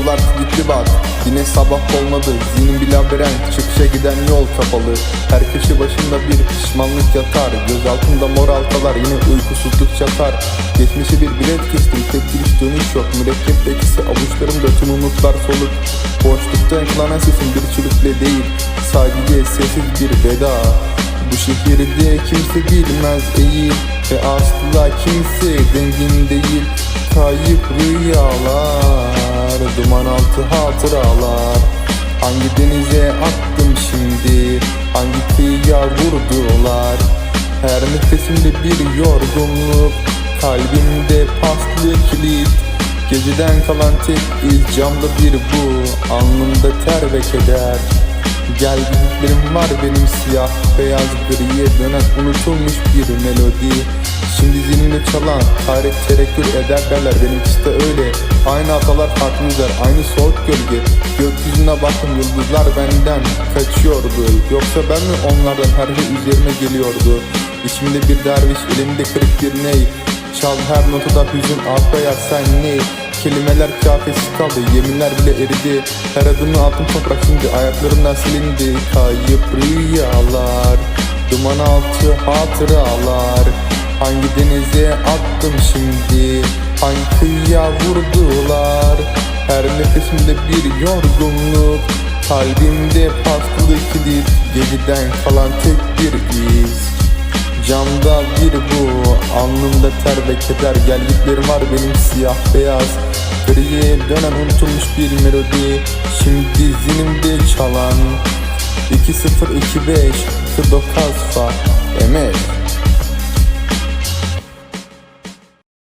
Kapılar kilitli bak. Yine sabah olmadı Zihnim bir labirent. Çıkışa giden yol kapalı. Her köşe başında bir pişmanlık yatar. Göz altında mor halkalar Yine uykusuzluk çatar. Geçmişe bir bilet kestim Tek giriş dönüş yok. Mürekkep ekisi avuçlarımda tüm umutlar soluk. Boşlukta yankılanan sesim bir çürükle değil. Sadece sessiz bir veda. Bu şehirde kimse bilmez eğil. Ve asla kimse dengin değil. Kayıp rüyalar Duman altı hatıralar. Hangi denize attım şimdi? Hangi kıyıya vurdular? Her nefesimde bir yorgunluk. Kalbimde paslı kilit Geceden kalan tek iz camda bir bu. Alnımda ter ve keder. Gel gidiklerim var benim siyah beyaz griye dönen unutulmuş bir melodi. Şimdi zihnimde çalan tarih terekkür eder derler benimkisi de öyle Aynı hatalar farklı yüzler. Aynı soğuk gölge. Gökyüzüne baktım yıldızlar benden kaçıyordu. Yoksa ben mi onlardan her şey üzerime geliyordu İçimde bir derviş elimde kırık bir ney. Çal her notada hüzün arkaya sen ne? Kelimeler kafesiz kaldı yeminler bile eridi. Her adımı altın toprak şimdi ayaklarımdan silindi. Kayıp rüyalar Duman altı hatıralar Hangi denize attım şimdi? Hangi kıyıya vurdular Her nefesimde bir yorgunluk. Kalbimde paslı kilit. Geceden kalan tek bir iz. Camda bir bu. Alnımda ter ve keder. Gel var benim siyah beyaz. Griye dönen unutulmuş bir melodi. Şimdi zihnimde çalan. 2025 Kıdo Kasfa Emek